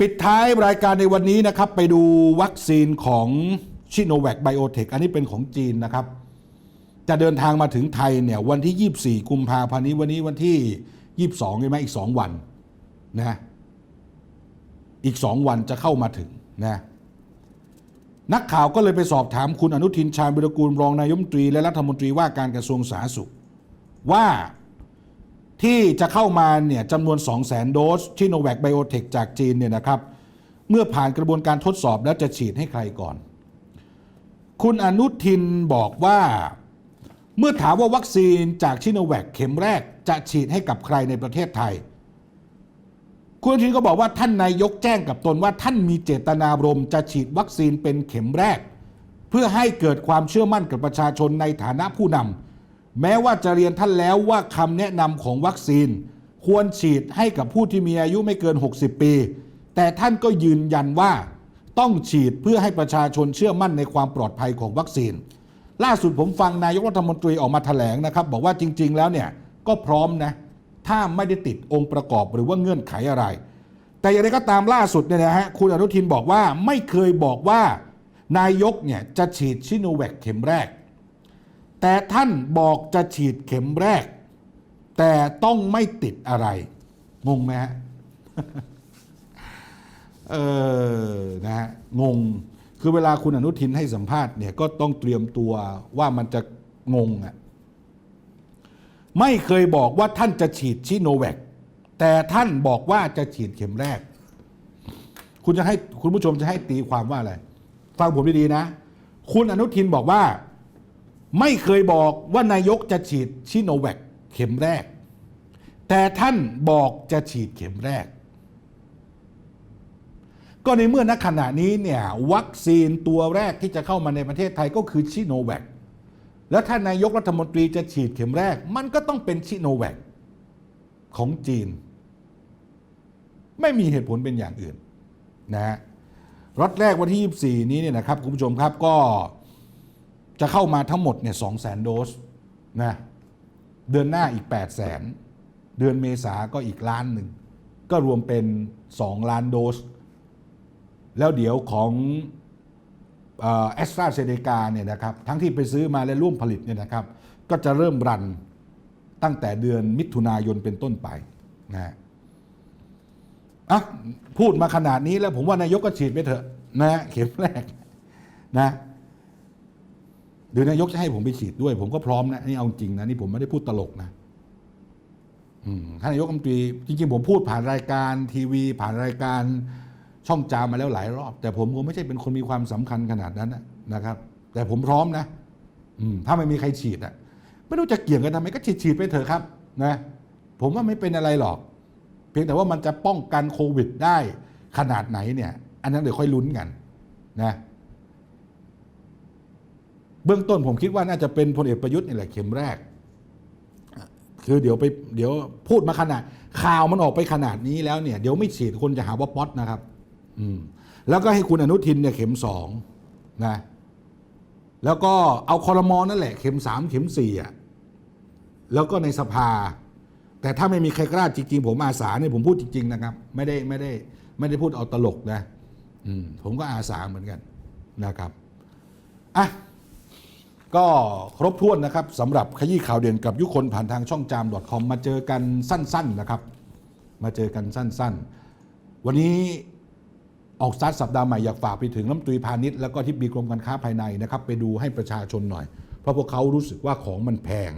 ปิดท้ายรายการในวันนี้นะครับ ไปดูวัคซีนของชิโนแวคไบโอเทคอันนี้เป็นของจีนนะครับ จะเดินทางมาถึงไทยเนี่ยวันที่ 24 กุมภาพันธ์นี้วันนี้วันที่ 22ใช่ไหมอีก 2 วันนะอีก 2 วันจะเข้ามาถึงนะนักข่าวก็เลยไปสอบถามคุณอนุทินชาญวิรกูลรองนายมนตรี และรัฐมนตรีว่าการกระทรวงสาธารณสุข ว่า ที่จะเข้ามาเนี่ยจำนวน 2 0 0 0 0 0 โดสชิโนแวคไบโอเทคจากจีนเนี่ยนะครับเมื่อผ่านกระบวนการทดสอบแล้วจะฉีดให้ใครก่อน คุณอนุทินบอกว่า เมื่อถามว่าวัคซีนจากชิโนแวคเข็มแรกจะฉีดให้กับใครในประเทศไทย คุณอนุทินก็บอกว่าท่านนายกแจ้งกับตนว่าท่านมีเจตนารมณ์จะฉีดวัคซีนเป็นเข็มแรก เพื่อให้เกิดความเชื่อมั่นกับประชาชนในฐานะผู้นำ แม้ว่าจะเรียนท่านแล้วว่าคำแนะนำของวัคซีน ควรฉีดให้กับผู้ที่มีอายุไม่เกิน 60 ปี แต่ท่านก็ยืนยันว่าต้องฉีดเพื่อให้ประชาชนเชื่อมั่นในความปลอดภัยของวัคซีน ล่าสุดผมฟังนายกรัฐมนตรีออกมาแถลงนะครับ บอกว่าจริง ๆ แล้วเนี่ยก็พร้อมนะ ถ้าไม่ได้ติดองค์ประกอบหรือว่าเงื่อนไขอะไร แต่อย่างไรก็ตามล่าสุดเนี่ยนะฮะคุณอนุทินบอกว่าไม่เคยบอกว่า นายกเนี่ยจะฉีดชิโนแวคเข็มแรก แต่ท่านบอกจะฉีดเข็มแรก แต่ต้องไม่ติดอะไร งงไหมฮะเออนะฮะงง คือเวลาคุณอนุทินให้สัมภาษณ์เนี่ยก็ต้องเตรียมตัวว่ามันจะงงอะ่ะไม่เคยบอกว่าท่านจะฉีดชิโนแวคแต่ท่านบอกว่าจะฉีดเข็มแรก คุณจะให้คุณผู้ชมจะให้ตีความว่าอะไร ฟังผมดีๆนะ คุณอนุทินบอกว่า ไม่เคยบอกว่านายกจะฉีดชิโนแวคเข็มแรก แต่ท่านบอกจะฉีดเข็มแรก ก็ในเมื่อณขณะนี้เนี่ยวัคซีนตัวแรกที่จะเข้ามาในประเทศไทยก็คือชิโนแวคแล้วถ้านายกรัฐมนตรีจะฉีดเข็มแรก มันก็ต้องเป็นชิโนแวคของจีน ไม่มีเหตุผลเป็นอย่างอื่นนะฮะรถแรกวันที่ 24 นี้เนี่ยนะครับคุณผู้ชมครับก็ จะเข้ามาทั้งหมดเนี่ย2 0 0 0 0 0โดสนะเดือนหน้าอีก 8 0 0 0 0 0เดือนเมษาก็อีกล้านหนึ่ง ก็รวมเป็น 2 ล้านโดส แล้วเดี๋ยวของแอสตราเซเนกาเนี่ยนะครับทั้งที่ไปซื้อมาและร่วมผลิตเนี่ยนะครับ ก็จะเริ่มรันตั้งแต่เดือนมิถุนายนเป็นต้นไปนะฮะอะพูดมาขนาดนี้แล้วผมว่านายกก็ฉีดไปเถอะนะเข็มแรกนะ หรือนายกจะให้ผมไปฉีดด้วย ผมก็พร้อมนะนี่เอาจริงนะนี่ผมไม่ได้พูดตลกนะท่านนายกรัฐมนตรีจริงๆผมพูดผ่านรายการทีวี ผ่านรายการช่องจามาแล้วหลายรอบ แต่ผมก็ไม่ใช่เป็นคนมีความสำคัญขนาดนั้นนะครับ แต่ผมพร้อมนะ อืถ้าไม่มีใครฉีดอะ ไม่รู้จะเกี่ยงกันทำไมก็ฉีดฉีดไปเถอะครับ นะ ผมว่าไม่เป็นอะไรหรอก เพียงแต่ว่ามันจะป้องกันโควิดได้ขนาดไหนเนี่ย อันนั้นเดี๋ยวค่อยลุ้นกัน นะ เบื้องต้นผมคิดว่าน่าจะเป็นพลเอกประยุทธ์นี่แหละเข็มแรก คือเดี๋ยวไปเดี๋ยวพูดมาขนาดข่าวมันออกไปขนาดนี้แล้วเนี่ยเดี๋ยวไม่ฉีดคนจะหาว่าป๊อตนะครับ อืมแล้วก็ให้คุณอนุทินเนี่ยเข็มสองนะแล้วก็เอาคอรมอนนั่นแหละเข็มสามเข็มสี่อะแล้วก็ในสภา แต่ถ้าไม่มีใครกล้าจริง ๆ ผมอาสาเนี่ยผมพูดจริง ๆ นะครับ ไม่ได้ไม่ได้ไม่ได้พูดเอาตลกนะอืมผมก็อาสาเหมือนกันนะครับอะ ก็ครบถ้วนนะครับสำหรับขยี้ข่าวเด่นกับยุคนผ่านทางช่องจาม .com มาเจอกันสั้นๆนะครับ มาเจอกันสั้นๆ วันนี้ออกสตาร์ทสัปดาห์ใหม่อยากฝากไปถึงรัฐมนตรีพาณิชย์แล้วก็ที่ปีกรมการค้าภายในนะครับ ไปดูให้ประชาชนหน่อย เพราะพวกเขารู้สึกว่าของมันแพง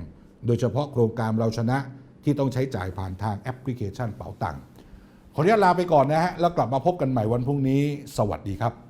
โดยเฉพาะโครงการเราชนะที่ต้องใช้จ่ายผ่านทางแอปพลิเคชันเป๋าตังค์ขออนุญาตลาไปก่อนนะฮะแล้วกลับมาพบกันใหม่วันพรุ่งนี้ สวัสดีครับ